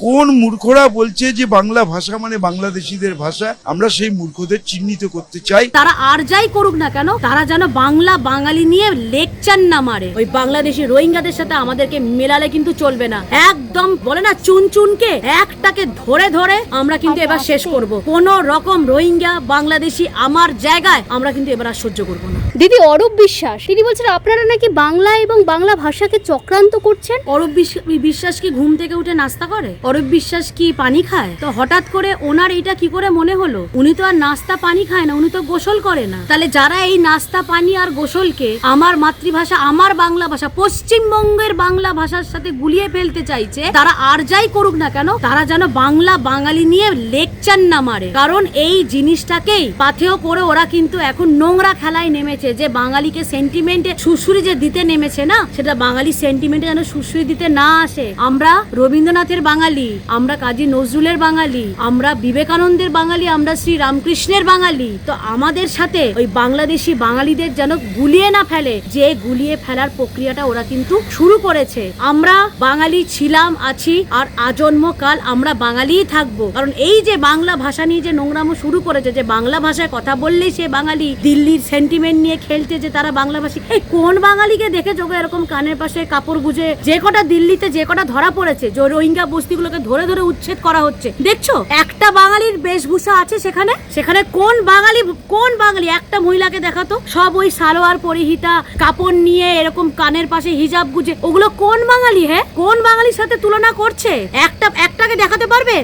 কোন মূর্খরা বলছে যে বাংলা ভাষা মানে বাংলাদেশিদের ভাষা? আমরা সেই মূর্খদের চিহ্নিত করতে চাই। তারা আর যাই করুক না কেন তারা যেন বাংলা বাঙালি নিয়ে লেকচার না মারে। ওই বাংলাদেশি রোহিঙ্গাদের সাথে আমাদেরকে মেলালে কিন্তু চলবে না। একদম বলে না চুন চুনকে একটাকে ধরে ধরে আমরা কিন্তু এবার শেষ করব। কোন রকম রোহিঙ্গা বাংলাদেশি আমার জায়গায় আমরা কিন্তু এবার আর সহ্য করব না। দিদি অরূপ বিশ্বাস তিনি বলছেন আপনারা নাকি বাংলা এবং বাংলা ভাষাকে চক্রান্ত করছেন? অরূপ বিশ- বিশ্বাস কি ঘুম থেকে উঠে নাস্তা করে? অরূপ বিশ্বাস কি পানি খায়? তো হঠাৎ করে ওনার এটা কি করে মনে হলো? উনি তো আর নাস্তা পানি খায় না, উনি তো গোসল করে না। তাহলে যারা এই নাস্তা, পানি আর গোসলকে আমার মাতৃভাষা, আমার বাংলা ভাষা, পশ্চিমবঙ্গের বাংলা ভাষার সাথে গুলিয়ে ফেলতে চাইছে, তারা আর যাই করুক না কেন, তারা যেন বাংলা বাঙালি নিয়ে লেকচার না মারে। কারণ এই জিনিসটাকেই পাথেয় করে ওরা কিন্তু এখন নোংরা খেলায় নেমেছে, যে বাঙালিকে সেন্টিমেন্টে সুশ্রী যে দিতে নেমেছে না, সেটা বাঙালি সেন্টিমেন্টে যেন সুশ্রী দিতে না আসে। আমরা রবীন্দ্রনাথের বাঙালি আমরা কাজী নজরুলের বাঙালি, আমরা বিবেকানন্দের বাঙালি, আমরা শ্রী রামকৃষ্ণের বাঙালি। তো আমাদের সাথে ওই বাংলাদেশি বাঙালিদের যেন গুলিয়ে না ফেলে, যে গুলিয়ে ফেলার প্রক্রিয়াটা ওরা কিন্তু শুরু করেছে। আমরা বাঙালি ছিলাম, আছি, আর আজন্মকাল আমরা বাঙালিই থাকব। কারণ এই যে বাংলা ভাষা নিয়ে যে নোংরামো শুরু করেছে, যে বাংলা ভাষায় কথা বললেই সে বাঙালি, দিল্লির সেন্টিমেন্ট নিয়ে খেলতে যে তারা বাংলা ভাষী এই কোন বাঙালিকে দেখে যোগ এরকম কানের পাশে কাপড় গুজে? যে কটা দিল্লিতে যে কটা ধরা পড়েছে, যে রোহিঙ্গা বস্তিগুলোকে ধরে ধরে উচ্ছেদ করা হচ্ছে। দেখছ? একটা বাঙালির বেশভূষা আছে সেখানে? সেখানে কোন বাঙালি কোন বাঙালি? একটা মহিলাকে দেখাতো? সব ওই সালোয়ার পরিহিতা, কাপড় নিয়ে এরকম কানের পাশে হিজাব গুজে। ওগুলো কোন বাঙালি হ্যাঁ? কোন বাঙালির সাথে তুলনা করছে? একটা, একটাকে দেখা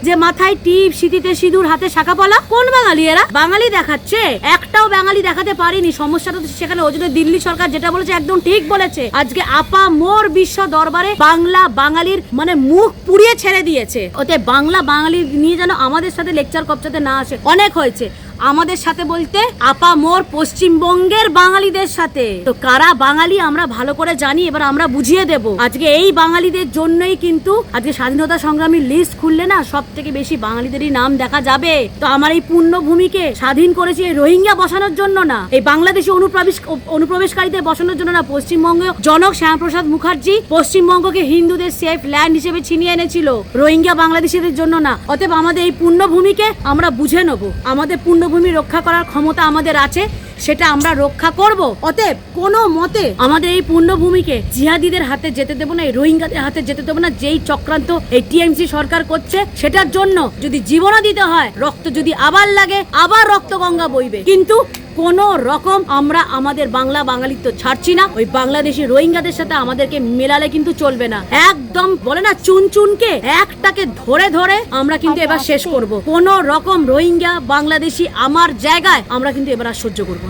যে মাথায় টিপ সিটিতে সিঁদুর, হাতে শাখা পলা। কোন বাঙালি এরা? বাঙালি দেখাচ্ছে। একটাও বাঙালি দেখাতে পারিনি। সমস্যাটা তো সেখানে ওই জন্য দিল্লি সরকার যেটা বলেছে একদম ঠিক বলেছে। আজকে আপা মোর বিশ্ব দরবারে বাংলা বাঙালির মানে মুখ পুড়িয়ে ছেড়ে দিয়েছে। ওতে বাংলা বাঙালি নিয়ে যেন আমাদের সাথে লেকচার কপচাতে না আসে। অনেক হয়েছে। আমাদের সাথে বলতে আপা মোর পশ্চিমবঙ্গের বাঙালিদের সাথে। তো কারা বাঙালি আমরা ভালো করে জানি, এবার আমরা বুঝিয়ে দেব। আজকে এই বাঙালিদের জন্যই কিন্তু আজকে স্বাধীনতা সংগ্রামীর লিস্ট খুললে না সব থেকে বেশি বাঙালিদেরই নাম দেখা যাবে। তো আমার এই পূর্ণভূমিকে স্বাধীন করেছি এই রোহিঙ্গা বসানোর জন্য না, এই বাংলাদেশি অনুপ্রবেশ, অনুপ্রবেশকারীদের বসানোর জন্য না পশ্চিমবঙ্গ জনক শ্যামাপ্রসাদ মুখার্জি পশ্চিমবঙ্গকে হিন্দুদের সেফ ল্যান্ড হিসেবে ছিনিয়ে এনেছিল। রোহিঙ্গা বাংলাদেশিদের জন্য না। অতএব আমাদের এই পূর্ণভূমিকে আমরা বুঝে নেব। আমাদের পূর্ণভূমি রক্ষা করার ক্ষমতা আমাদের আছে। সেটা আমরা রক্ষা করব। অতএব কোনো মতে আমাদের এই পূর্ণভূমিকে জিহাদিদের হাতে যেতে দেবো না, এই রোহিঙ্গাদের হাতে যেতে দেবো না, যেই চক্রান্ত এই টিএমসি সরকার করছে, সেটার জন্য যদি জীবনও দিতে হয়, রক্ত যদি আবার লাগে, আবার রক্ত গঙ্গা বইবে। কিন্তু কোন রকম আমরা আমাদের বাংলা বাঙালিত্ব ছাড়ছি না। ওই বাংলাদেশি রোহিঙ্গাদের সাথে আমাদেরকে মেলালে কিন্তু চলবে না। একদম বলে না চুন চুনকে একটাকে ধরে ধরে আমরা কিন্তু এবার শেষ করব। কোন রকম রোহিঙ্গা বাংলাদেশি আমার জায়গায় আমরা কিন্তু এবার আর সহ্য করব